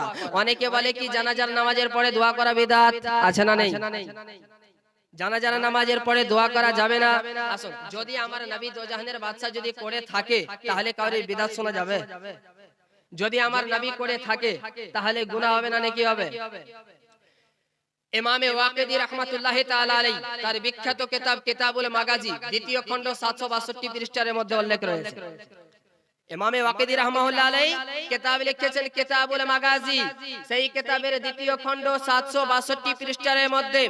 করা অনেকে বলে কি জানাজার নামাজের পরে দোয়া করা বিদাত? আছে না নেই? জানাজার নামাজের পরে দোয়া করা যাবে না? আসুন যদি আমার নবী দোজাহানের বাদশা যদি করে থাকে তাহলে কাউরে বিদাত শোনা যাবে। যদি আমার নবী করে থাকে তাহলে গুনাহ হবে না নাকি হবে? ইমামে ওয়াকিদি রহমাতুল্লাহ তাআলা আলাইহি তার বিখ্যাত কিতাব কিতাবুল মাগাজি দ্বিতীয় খণ্ড 762 পৃষ্ঠার মধ্যে উল্লেখ রয়েছে। ইমামে ওয়াকিদি রহমাহুল্লাহ আলাইহি কিতাব লিখেছেন কিতাবুল মাগাজি। সেই কিতাবের দ্বিতীয় খণ্ড 762 পৃষ্ঠার মধ্যে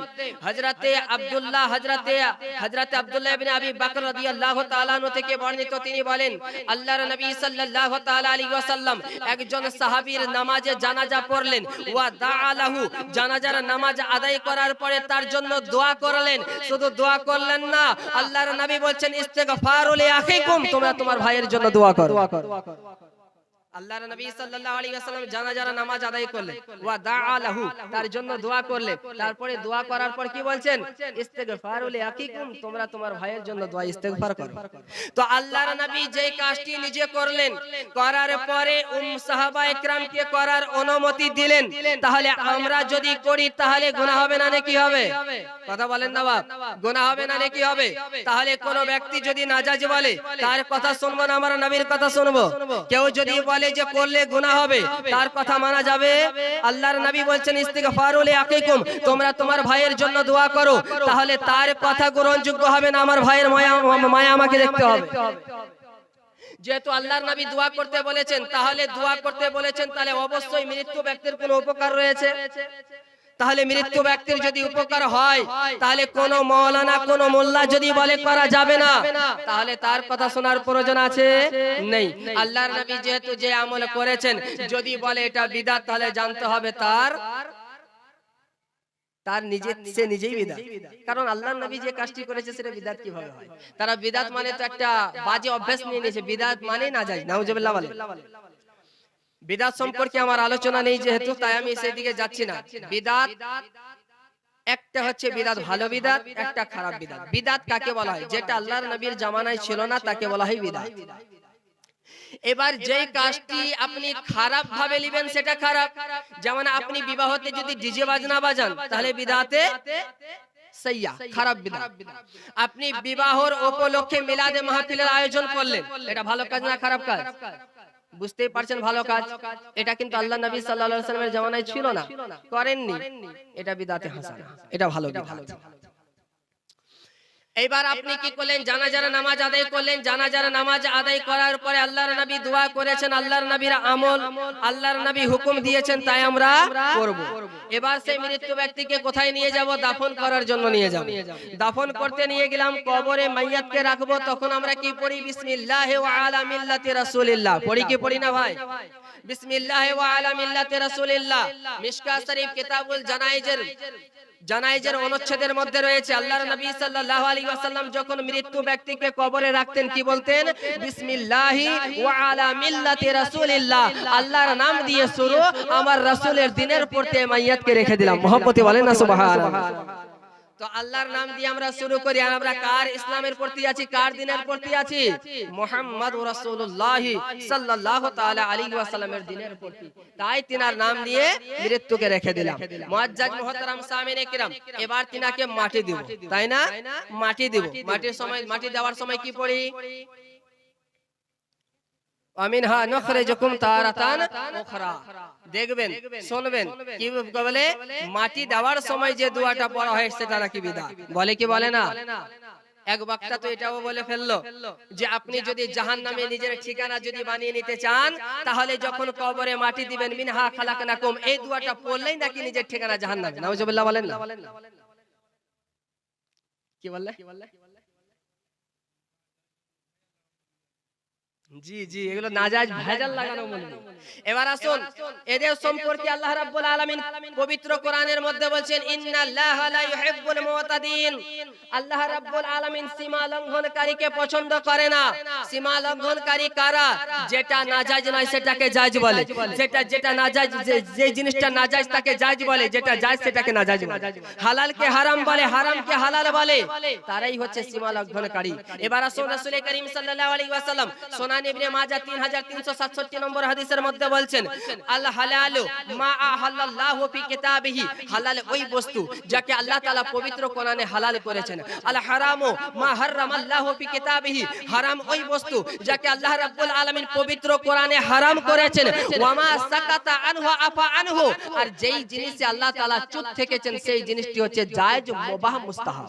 হযরতে আব্দুল্লাহ হযরতে হযরতে আব্দুল্লাহ ইবনে আবি বকর রাদিয়াল্লাহু তাআলা আনহু থেকে বর্ণিত তিনি বলেন আল্লাহর নবী সাল্লাল্লাহু তাআলা আলাইহি ওয়াসাল্লাম একজন সাহাবীর নামাজে জানাজা পড়লেন। ওয়া দাআলাহু জানাজার নামাজ আদায় করার পরে তার জন্য দোয়া করলেন। শুধু দোয়া করলেন না আল্লাহর নবী বলছেন ইস্তেগফারু লি আখিকুম তোমরা তোমার ভাইয়ের জন্য দোয়া করো। কর আল্লাহর নবী সাল্লাল্লাহু আলাইহি ওয়াসাল্লাম জানাজার নামাজ আদায় করলেন। ওয়া দাআ লাহু তার জন্য দোয়া করলেন। তারপরে দোয়া করার পর কি বলছেন? ইস্তিগফারু তোমরা তোমার ভাইয়ের জন্য দোয়া ইস্তিগফার করো। তো আল্লাহর নবী যেই কাজটি নিজে করলেন করার পরে উম সাহাবা করার অনুমতি দিলেন। তাহলে আমরা যদি করি তাহলে গুনাহ হবে না নাকি হবে? কথা বলেন না বাপ। গুনাহ হবে না নাকি হবে? তাহলে কোন ব্যক্তি যদি নাজাজ বলে তার কথা শুনব না আমরা নবীর কথা শুনব। কেউ যদি বলে যে করলে গুনাহ হবে, তার কথা মানা যাবে। আল্লাহর নবী বলছেন, ইস্তিগফারু লি আকিকুম তোমরা তোমার ভাইয়ের জন্য দোয়া করো, তাহলে তার কথা গ্রহণযোগ্য হবে না, আমার ভাইয়ের মায়া মায়া আমাকে দেখতে হবে। যেহেতু আল্লাহর নবী দোয়া করতে বলেছেন, তাহলে দোয়া করতে বলেছেন, তাহলে অবশ্যই মৃত্যু ব্যক্তির কোনো উপকার রয়েছে। তাহলে মৃত্যু ব্যক্তির যদি উপকার হয় তাহলে কোন মৌলানা কোন মোল্লা যদি বলে করা যাবে না তাহলে তার কথা শোনার প্রয়োজন আছে? নেই। আল্লাহর নবী যেহেতু যে আমল করেছেন যদি বলে এটা বিদাত তাহলে জানতে হবে তার তার নিজে সে নিজেই বিদাত। কারণ আল্লাহর নবী যে কাজটি করেছে সেটা বিদাত কীভাবে হয়? তারা বিদাত মানে তো একটা বাজে অভ্যাস নিয়ে নিয়েছে বিদাত মানে না যায়। নাউজুবিল্লাহ বলে বিদাত সম্পর্কে আমার আলোচনা নেই যেহেতু তাই আমি সেদিকে যাচ্ছি না। বিদাত একটা হচ্ছে বিদাত ভালো বিদাত একটা খারাপ বিদাত বিদাত কাকে বলা হয়? যেটা আল্লাহর নবীর জামানায় ছিল না তাকে বলা হয় বিদাত। এবার যে কাজটি আপনি খারাপ ভাবে নেবেন সেটা খারাপ। যেমন আপনি বিবাহতে যদি ডিজে বাজনা বাজান তাহলে বিদাতে সাইয়া খারাপ বিদাত। আপনি বিবাহর উপলক্ষে মিলাদে মাহফিলের আয়োজন করলেন। এটা ভালো কাজ না খারাপ কাজ বুঝতেই পারছেন ভালো কাজ। এটা কিন্তু আল্লাহ নবী সাল্লাল্লাহু আলাইহি সাল্লামের জামানায় ছিল না। করেননি এটা বিদাতে হাসানা। এটা ভালো বিদাত। এইবার আপনি কি করলেন? জানাজার নামাজ আদায় করলেন জানাজার নামাজ আদায় করার পরে আল্লাহর নবী দোয়া করেছেন আল্লাহর নবীর আমল আল্লাহর নবী হুকুম দিয়েছেন তাই আমরা করব। এবার সেই মৃত্যু ব্যক্তিকে কোথায় নিয়ে যাব? দাফন করার জন্য নিয়ে যাব। দাফন করতে নিয়ে গেলাম কবরে মাইয়াতকে রাখব তখন আমরা কি পড়ি? বিসমিল্লাহি ওয়া আলা মিল্লাতি রাসূলিল্লাহ। পড়ি কি পড়ি না ভাই? বিসমিল্লাহি ওয়া আলা মিল্লাতি রাসূলিল্লাহ। মিশকাত শরীফ কিতাবুল জানাইজের জানাইজের অনুচ্ছেদের মধ্যে রয়েছে, আল্লাহর নবী সাল্লাল্লাহু আলাইহি ওয়াসাল্লাম যখন মৃত্যু ব্যক্তিকে কবরে রাখতেন, কি বলতেন? বিসমিল্লাহি ওয়া আলা মিল্লাতি রাসূলিল্লাহ। আল্লাহর নাম দিয়ে শুরু, আমার রাসূলের দিনের পড়তে মাইয়াতকে রেখে দিলাম। মহব্বতে বলেন না, সুবহানাল্লাহ। তো আল্লাহর নাম দিয়ে আমরা শুরু করি আমরা কার ইসলামের প্রতি আছি, কার দিনের প্রতি আছি? মোহাম্মদ রাসূলুল্লাহ সাল্লাল্লাহু তাআলা আলাইহি ওয়াসাল্লামের দিনের প্রতি। তাই তিনার নাম দিয়ে মৃত্যুকে রেখে দিলাম। মুআজ্জাজ মুহতারাম সামিনে কিরাম এবার তিনাকে মাটি দেব। তাই না? মাটি দেব। মাটির সময় মাটি দেওয়ার সময় কি পড়ি? আপনি যদি জাহান নামে নিজের ঠিকানা যদি বানিয়ে নিতে চান, তাহলে যখন কবরে মাটি দিবেন, মিনহা খালাকনাকুম, এই দোয়াটা পড়লেই নাকি নিজের ঠিকানা জাহান নামে নাউজুবিল্লাহ বলেন না। কি বললে? জি জি এগুলো নাজাজ ভেজাল লাগানো এবার আসুন এদের সম্পর্কে আল্লাহ রাব্বুল আলামিন পবিত্র কোরআনের মধ্যে বলছেন ইন্নাল্লাহা লা ইউহিব্বুল মুতাদিন। আল্লাহ রাব্বুল আলামিন সীমা লঙ্ঘনকারীকে পছন্দ করে না। সীমা লঙ্ঘনকারী কারা? যেটা নাজায়েজ নয় সেটাকে জায়েজ বলে। যেটা যেটা নাজায়েজ যে- জিনিসটা নাজায়েজ তাকে জায়েজ বলে। যেটা জায়েজ সেটাকে নাজায়েজ বলে। হালালকে হারাম বলে হারামকে হালাল বলে। তারাই হচ্ছে সীমা লঙ্ঘনকারী। এবার আসুন রাসূল করিম সাল্লাল্লাহু আলাইহি ওয়াসাল্লাম সুনান ইবনে মাজাহ 3367 নম্বর হাদিসের মধ্যে বলছেন, আল হালালু মা আহাল্লাল্লাহু ফি কিতাবিহি। হালাল ওই বস্তু যাকে আল্লাহ তাআলা পবিত্র কোরআনে হারামু করেছেন। আর যেই জিনিসে আল্লাহ তাআলা চুপ থেকেছেন, সেই জিনিসটি হচ্ছে জায়েজ মুবাহ মুস্তাহাব।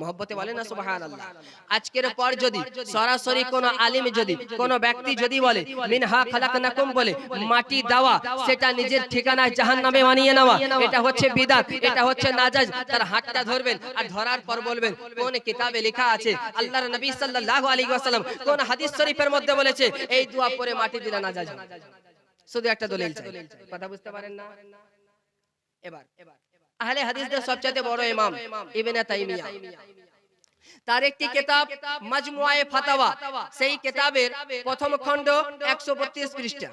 মহব্বতে বলে না সুবহানাল্লাহ। আজকের পর যদি সরাসরি কোন আলিম যদি কোন ব্যক্তি যদি বলে মিনহা খালাকনাকুম বলে মাটি দেওয়া সেটা নিজের ঠিকানায় জাহান্নামে বানিয়ে নেওয়া। এটা হচ্ছে বিদাত এটা হচ্ছে নাজাজ। তার হাতটা ধরবেন আর ধরার পর বলবেন কোন কিতাবে লেখা আছে? আল্লাহর নবী সাল্লাল্লাহু আলাইহি ওয়াসাল্লাম কোন হাদিস শরীফের মধ্যে বলেছে এই দোয়া পরে মাটি দিলে নাজাজ শুধু একটা দলিল চাই। কথা বুঝতে পারেন না? এবার এবার। আহলে হাদিসদের সবচেয়ে বড় ইমাম ইবনে তাইমিয়া। তার একটি কিতাব মাজমুআয়ে ফাতাওয়া। সেই কিতাবের প্রথম খণ্ড 132 পৃষ্ঠা।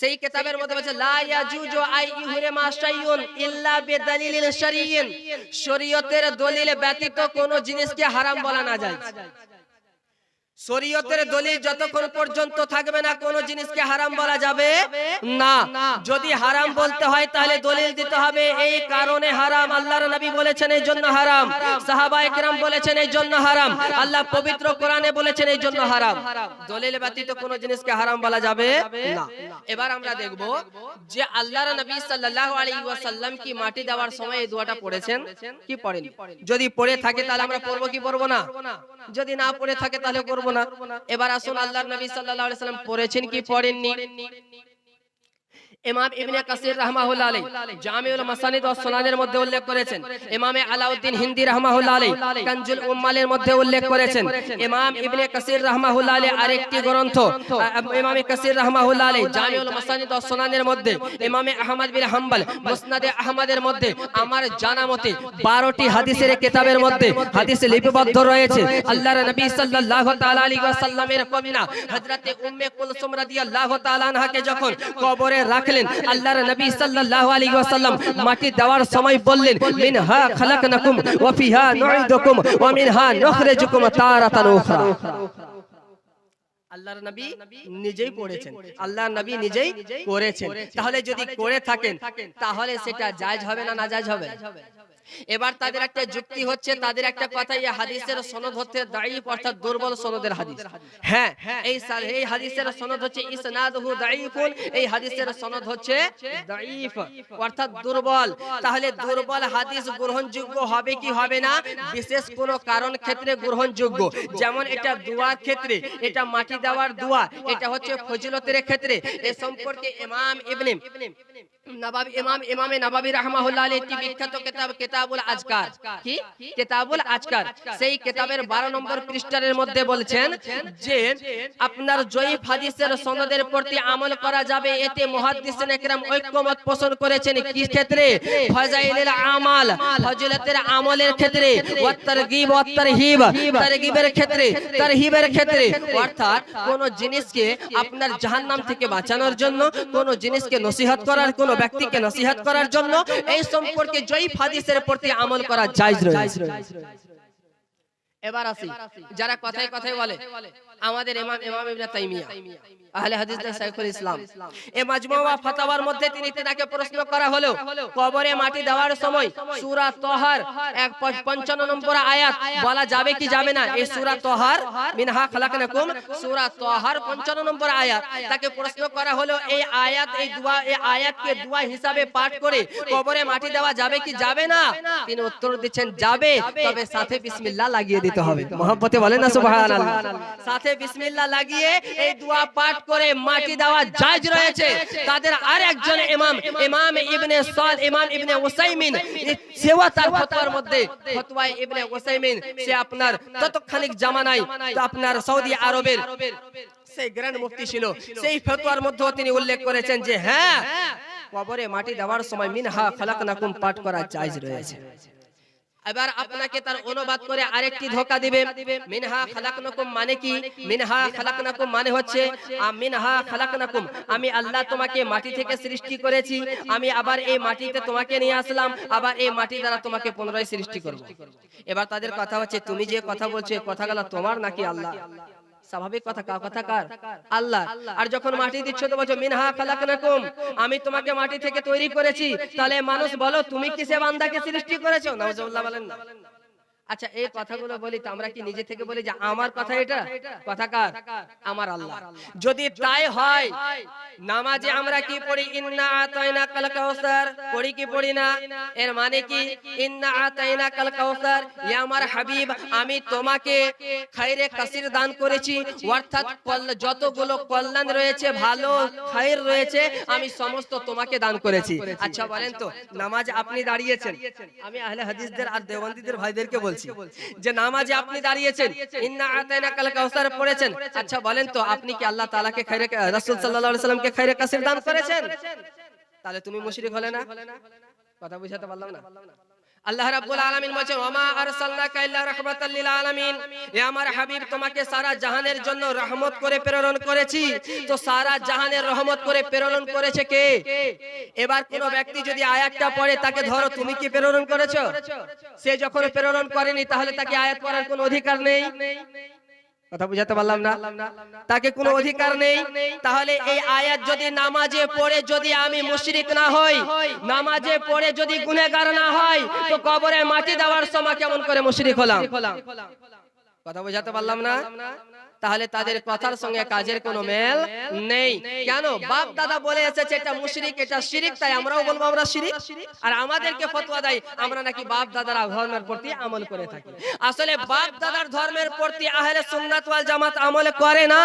সেই কিতাবের মধ্যে বলছে লা ইয়াজুজু আই ইহরিমা শাইউন ইল্লা বিদালিলিল শরঈন শরীয়তের দলিল ব্যতীত কোন জিনিসকে হারাম বলা না যায়। শরীয়তের দলিল যতক্ষণ পর্যন্ত থাকবে না কোন জিনিসকে হারাম বলা যাবে না। যদি হারাম বলতে হয় তাহলে দলিল দিতে হবে এই কারণে হারাম আল্লাহর নবী বলেছেন এই জন্য হারাম। সাহাবায়ে কেরাম বলেছেন এই জন্য হারাম। আল্লাহ পবিত্র কোরআনে বলেছেন এই জন্য হারাম। দলিল ব্যতীত কোন জিনিসকে হারাম বলা যাবে না। এবার আমরা দেখব যে আল্লাহর নবী সাল্লাল্লাহু আলাইহি ওয়াসাল্লাম কি মাটি দেওয়ার সময় এই দোয়াটা পড়েছেন? কি পড়েন? যদি পড়ে থাকে তাহলে আমরা পড়ব কি পড়ব? না যদি না পড়ে থাকে তাহলে করব না। এবার আসুন আল্লাহ নবী সাল্লাহ সাল্লাম পড়েছেন কি পড়েননি? ইমাম ইবনে কাসির রাহমাহুল্লাহ আলাইহি জামিউল মাসানিদ ওয়াস সুনানের মধ্যে উল্লেখ করেছেন। ইমাম আলাউদ্দিন হিন্দি রাহমাহুল্লাহ আলাইহি কানজুল উম্মালের মধ্যে উল্লেখ করেছেন। ইমাম ইবনে কাসির রাহমাহুল্লাহ আলাইহি আরেকটি গ্রন্থ। ইমাম কাসির রাহমাহুল্লাহ আলাইহি জামিউল মাসানিদ ওয়াস সুনানের মধ্যে। ইমাম আহমদ বিন হাম্বল মুসনাদে আহমদের মধ্যে। আমার জানা মতে 12টি হাদিসের কিতাবের মধ্যে হাদিস লিপিবদ্ধ রয়েছে আল্লাহর নবী সাল্লাল্লাহু তাআলা আলাইহি ওয়াসাল্লামের কন্যা হযরতে উম্মে কুলসুম রাদিয়াল্লাহু তাআলা আনহাকে যখন কবরে রাখলেন। আল্লাহর নবী সাল্লাল্লাহু আলাইহি ওয়াসাল্লাম মাটি দেওয়ার সময় বললেন, মিনহা খালাকনাকুম ওয়া ফিহা নুইদুকুম ওয়া মিনহা নুখরিজুকুম তারাতান উখরা. আল্লাহর নবী নিজেই পড়েছেন। আল্লাহর নবী নিজেই করেছেন। তাহলে যদি করে থাকেন, তাহলে সেটা জায়েজ হবে না নাজায়েজ হবে? এবার তাদের একটা যুক্তি হচ্ছে তাদের একটা কথা এই হাদিসের সনদ হচ্ছে দাঈফ অর্থাৎ দুর্বল সনদের হাদিস। হ্যাঁ এই সা- এই হাদিসের সনদ হচ্ছে ইসনাদহু দাঈফুন এই হাদিসের সনদ হচ্ছে দাঈফ অর্থাৎ দুর্বল। তাহলে দুর্বল হাদিস গ্রহণযোগ্য হবে কি হবে না? বিশেষ কোনো কারণ ক্ষেত্রে গ্রহণযোগ্য। যেমন এটা দোয়ার ক্ষেত্রে এটা মাটি দেওয়ার দোয়া এটা হচ্ছে ফজিলতের ক্ষেত্রে। এ সম্পর্কে ইমাম ইবনে নবাবি ইমাম ইমামে নবাবি রাহমাহুল্লাহ আলাইহি বিখ্যাত কিতাব কিতাবুল আজকার। কি? কিতাবুল আজকার। সেই কিতাবের 12 নম্বর পৃষ্ঠার মধ্যে বলছেন যে আপনার জয়ীফ হাদিসের সনদের প্রতি আমল করা যাবে এতে মুহাদ্দিসিন একরাম ঐক্যমত পোষণ করেছেন। কি ক্ষেত্রে? ফাজাইলুল আমাল ফজিলতের আমলের ক্ষেত্রে ওয়া তারগিব ওয়া তারহিব। তারগিবের ক্ষেত্রে তারহিবের ক্ষেত্রে। অর্থাৎ কোন জিনিসকে আপনার জাহান্নাম থেকে বাঁচানোর জন্য কোন জিনিসকে নসিহত করার কোন ব্যক্তিকে নসিহত করার জন্য এই সম্পর্কে জয়ীফ হাদিসের প্রতি আমল করা জায়জ রয়েছে। এবার আসি। যারা কথায় কথায় বলে আমাদের ইমাম ইমাম ইবনে তাইমিয়া। আহলে হাদিসদের শাইখুল ইসলাম। এই মাজমুয়া ফাতাওয়ার মধ্যে তিনি তেনাকে প্রশ্ন করা হলো কবরে মাটি দেওয়ার সময় সূরা তহার 55 নম্বর আয়াত বলা যাবে কি যাবে না? এই সূরা তহার মিনহা খালাকনাকুম সূরা তহার 55 নম্বর আয়াত। তাকে প্রশ্ন করা হলো এই আয়াত এই দোয়া এই আয়াতকে দোয়া হিসাবে পাঠ করে কবরে মাটি দেওয়া যাবে কি যাবে না? তিনি উত্তর দিচ্ছেন যাবে তবে সাথে বিসমিল্লাহ লাগিয়ে দিতে হবে মহব্বতে বলেন না সুবহানাল্লাহ সাথে বিসমিল্লাহ লাগিয়ে এই দোয়া পাঠ করে মাটি দেওয়া জায়েজ রয়েছে। তাদের আর একজন ইমাম ইমাম ইবনে সাল ইমাম ইবনে উসাইমিন সেও তার ফতোয়ার মধ্যে ফতোয়া ইবনে উসাইমিন, সে আপনার ততক্ষণিক জামানায় আপনার সৌদি আরবের সেই গ্র্যান্ড মুফতি ছিল, সেই ফতোয়ার মধ্যেও তিনি উল্লেখ করেছেন যে হ্যাঁ কবরে মাটি দেওয়ার সময় মিনহা খালাকনাকুম পাঠ করা জায়েজ রয়েছে। এবার আপনাকে তার অনুবাদ করে আরেকটি ধোকা দিবে। মিনহা খালাকনাকুম মানে কি? মিনহা খালাকনাকুম মানে হচ্ছে আ- মিনহা খালাকনাকুম। আমি আল্লাহ তোমাকে মাটি থেকে সৃষ্টি করেছি। আমি আবার এই মাটিতে তোমাকে নিয়ে আসলাম। আবার এই মাটি দ্বারা তোমাকে পুনরায় সৃষ্টি করব। এবার তাদের কথা হচ্ছে তুমি যে কথা বলছো এই কথাগুলো তোমার নাকি আল্লাহ? স্বাভাবিক কথা কা কথা কার আল্লাহ। আর যখন মাটি দিচ্ছ তো বলছো মিনহা খালাকনাকুম আমি তোমাকে মাটি থেকে তৈরি করেছি। তাহলে মানুষ বলো তুমি কিসে বান্দাকে সৃষ্টি করেছ? নাউজুবিল্লাহ বলেন না। আচ্ছা এই কথাগুলো বলি তো আমরা কি নিজে থেকে বলি যে আমার কথা এটা? কথা কার আমার আল্লাহ। যদি তাই হয় নামাজে আমরা কি পড়ি? ইন্না আতাইনা কাল কাউসার পড়ি কি পড়ি না? এর মানে কি? ইন্না আতাইনা কাল কাউসার ইয়া আমার হাবিব আমি তোমাকে খাইরে কাসির দান করেছি। অর্থাৎ যতগুলো কল্যাণ রয়েছে ভালো খায়ের রয়েছে আমি সমস্ত তোমাকে দান করেছি। আচ্ছা বলেন তো নামাজ আপনি দাঁড়িয়েছেন। আমি আহলে হাদিসদের আর দেওবন্দীদের ভাইদেরকে বলছি। যে নামাজে আপনি দাঁড়িয়েছেন। ইন্না আতাইনা কাল কাউসার পড়েছেন। আচ্ছা বলেন তো আপনি কি আল্লাহ তাআলাকে খাইরে রাসূল সাল্লাল্লাহু আলাইহি সাল্লামকে খাইরে কাসির দান করেছেন? তাহলে তুমি মুশরিক হলে না? কথা বুঝাতে পারলাম না? আল্লাহ রাব্বুল আলামিন বলছে ওমা আরসালনাকা ইল্লা রাহমাতাল লিল আলামিন। হে আমার হাবিব তোমাকে সারা জাহানের জন্য রহমত করে প্রেরণ করেছি। তো সারা জাহানের রহমত করে প্রেরণ করেছে কে? এবার কোন ব্যক্তি যদি আয়াতটা পড়ে তাকে ধরো তুমি কি প্রেরণ করেছ? সে যখন প্রেরণ করেনি তাহলে তাকে আয়াত পড়ার কোনো অধিকার নেই। কথা বুঝাতে পারলাম না? তাকে কোনো অধিকার নেই? তাহলে এই আয়াত যদি নামাজে পড়ে যদি আমি মুশরিক না হই নামাজে পড়ে যদি গুনেগার না হয় তো কবরে মাটি দেওয়ার সময় কেমন করে মুশরিক হলাম? কথা বুঝাতে পারলাম না? তাহলে তাদের কথার সঙ্গে কাজের কোনো মেল নেই। কেন? বাপ দাদা বলে এসেছে এটা মুশরিক এটা শিরিক তাই আমরাও বলব আমরা শিরিক। আর আমাদেরকে ফতোয়া দেয় আমরা নাকি বাপ দাদারা ধর্মের প্রতি আমল করে থাকি। আসলে বাপ দাদার ধর্মের প্রতি আহলে সুন্নাত ওয়াল জামাত আমল করে না।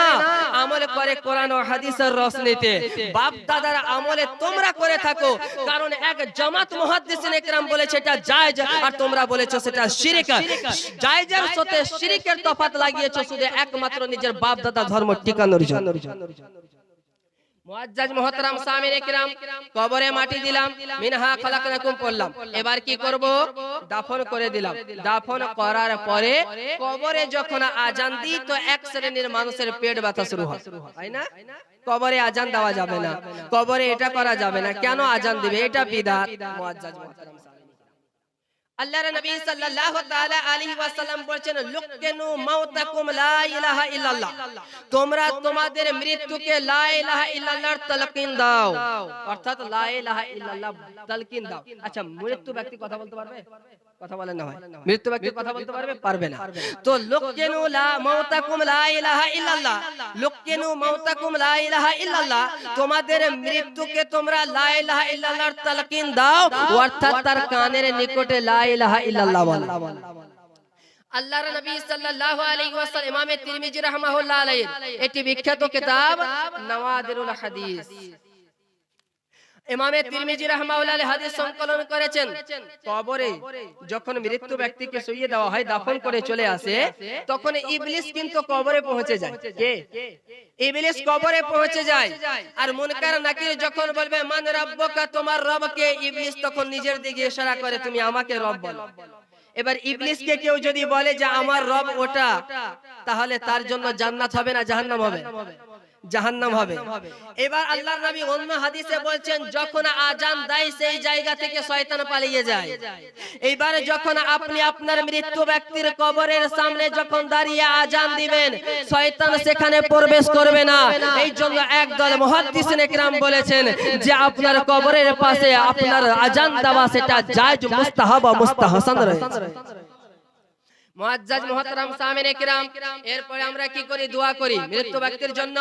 আমল করে কোরআন ও হাদিসের রশনিতে বাপ দাদার আমলে তোমরা করে থাকো। কারণ এক জামাত মুহাদ্দিসিন একরাম বলেছে এটা জায়েজ। আর তোমরা বলেছ সেটা শিরিক। জায়েজের সাথে শিরিকের তফাত লাগিয়েছো শুধু একমাত্র নিজের বাপ দাদা ধর্ম টিকানোর জন্য। এবার কি করব? দাফন করে দিলাম। দাফন করার পরে কবরে যখন আজান দিই, তো এক শ্রেণির মানুষের পেট ব্যথা শুরু হয়। তাই না? কবরে আজান দেওয়া যাবে না। কবরে এটা করা যাবে না। কেন আজান দিবে? এটা বিদাত। আল্লাহর নবী সাল্লাল্লাহু তাআলা আলাইহি ওয়াসাল্লাম বলেছেন লুককেনু মাউতাকুম লা ইলাহা ইল্লাল্লাহ তোমরা তোমাদের মৃত্যুকে লা ইলাহা ইল্লাল্লাহর তালকিন দাও অর্থাৎ লা ইলাহা ইল্লাল্লাহ তালকিন দাও আচ্ছা মৃত্যু ব্যক্তি কথা বলতে পারবে কথা বলেন না ভাই মৃত্যু ব্যক্তি কথা বলতে পারবে পারবে না তো লুককেনু লা মাউতাকুম লা ইলাহা ইল্লাল্লাহ লুককেনু মাউতাকুম লা ইলাহা ইল্লাল্লাহ তোমাদের মৃত্যুকে তোমরা লা ইলাহা ইল্লাল্লাহর তালকিন দাও অর্থাৎ তার কানের নিকটে লা ইলাহা ইল্লাল্লাহ বলো। আল্লাহর নবী সাল্লাল্লাহু আলাইহি ওয়াসাল্লাম ইমামে তিরমিজি রাহমাহুল্লাহ আলাইহি। এটি বিখ্যাত কিতাব নওয়াদিরুল হাদিস। ইমামে তিরমিজি রাহমাহুল্লাহ আলাইহি হাদিস সংকলন করেছেন। কবরে যখন মৃত্যু ব্যক্তিকে শুইয়ে দেওয়া হয় দাফন করে চলে আসে তখন ইবলিস কিন্তু কবরে পৌঁছে যায়। কে? ইবলিস কবরে পৌঁছে যায়। আর মুনকার নাকির যখন বলবে মান রাব্বুকা তোমার রবকে ইবলিস তখন নিজের দিকে ইশারা করে তুমি আমাকে রব বলো। এবার ইবলিসকে কেউ যদি বলে যে আমার রব ওটা তাহলে তার জন্য জান্নাত হবে না জাহান্নাম হবে। জাহান্নাম হবে। এবার আল্লাহর নবী অন্য হাদিসে বলছেন যখন আজান দেয় সেই জায়গা থেকে শয়তান পালিয়ে যায়। এইবারে যখন আপনি আপনার মৃত্যু ব্যক্তির কবরের সামনে যখন দাঁড়িয়ে আজান দিবেন শয়তান সেখানে প্রবেশ করবে না। এই জন্য একদল মুহাদ্দিসিন একরাম বলেছেন যে আপনার কবরের পাশে আপনার আজান দেওয়া সেটা জায়েজ মুস্তাহাব ও মুস্তাহসান রয়েছে। মুআজ্জাজ মুহতারাম সামিন একরাম এরপরে আমরা কি করি? দোয়া করি। মৃত্যু ব্যক্তির জন্য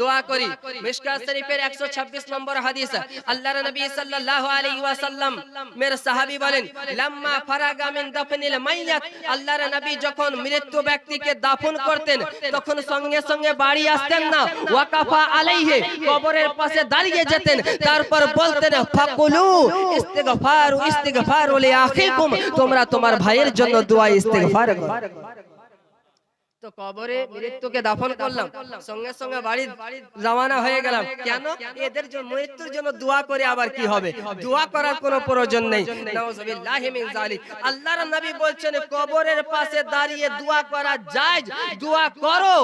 দোয়া করি। মিশকাত শরীফের 126 নম্বর হাদিস। আল্লাহর নবী সাল্লাল্লাহু আলাইহি ওয়াসাল্লাম মের সাহাবী বলেন, লাম্মা ফারাগা দাফনিল মাইয়াত। আল্লাহর নবী যখন মৃত্যু ব্যক্তিকে দাফন করতেন, তখন সঙ্গে সঙ্গে বাড়ি আসতেন না। ওয়াকাফা আলাইহি, কবরের পাশে দাঁড়িয়ে যেতেন। তারপর বলতেন তোমরা তোমার ভাইয়ের জন্য দোয়া ইস্তিগফার তো কবরে মৃত্যুকে দাফন করলাম। সঙ্গে সঙ্গে হয়ে গেলাম। কেন? এদের মৃত্যুর জন্য দোয়া করে আবার কি হবে? দোয়া করার কোনো প্রয়োজন নেই। আল্লাহর নবী বলছেন, কবরের পাশে দাঁড়িয়ে দোয়া করা জায়েজ। দোয়া করো।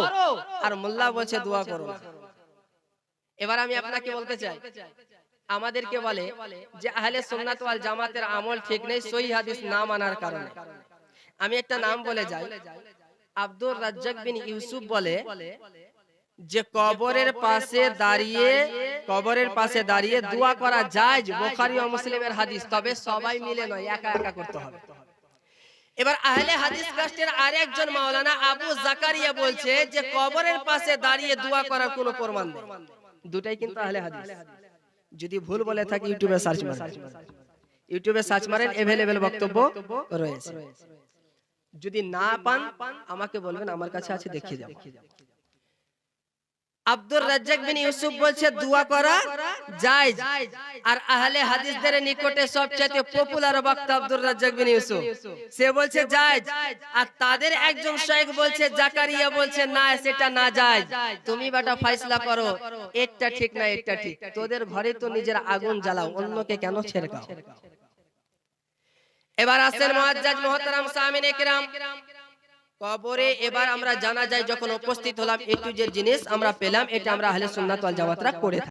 আর মোল্লা বলছে, দোয়া করো। এবার আমি আপনাকে বলতে চাই। আমাদেরকে বলে যে আহলে সুন্নাত ওয়াল জামাতের আমল ঠিক নেই, সহি হাদিস না মানার কারণে। আমি একটা নাম বলে যাই। আব্দুর রাজ্জাক বিন ইউসুফ বলে যে কবরের পাশে দাঁড়িয়ে কবরের পাশে দাঁড়িয়ে দোয়া করা যায় বুখারী ও মুসলিমের হাদিস। তবে সবাই মিলে নয় একা একা করতে হবে। এবার আহলে হাদিস কাস্টের আরেকজন মাওলানা আবু জাকারিয়া বলছে যে কবরের পাশে দাঁড়িয়ে দোয়া করার কোনো প্রমাণ নেই। দুটাই কিন্তু আহলে হাদিস। যদি ভুল বলে থাকি ইউটিউবে সার্চ মারেন। ইউটিউবে সার্চ মারেন এভেলেবেল বক্তব্য। রয়েছে যদি না পান আমাকে বলবেন আমার কাছে আছে দেখিয়ে যাও আব্দুর রাজ্জাক বিন ইউসুফ বলছে দোয়া করা যায় আর আহলে হাদিসদের নিকটে সবচেয়ে পপুলার বক্তা আব্দুর রাজ্জাক বিন ইউসুফ। সে বলছে যায় আর তাদের একজন শাইখ বলছে জাকারিয়া বলছে না সেটা না যায় তুমি বেটা ফাইসলা করো একটা ঠিক না একটা ঠিক তোদের ঘরে তো নিজের আগুন জ্বালাও অন্যকে কেন ছেড়কাও এবার আসেন মহাজাজ মহতারাম সামিনে কিরাম। কবরে এবার আমরা জানা যায় যখন উপস্থিত হলাম এটু যে জিনিস আমরা পেলাম এটা আমরা আহলে সুন্নাত ওয়াল জামাতরা করে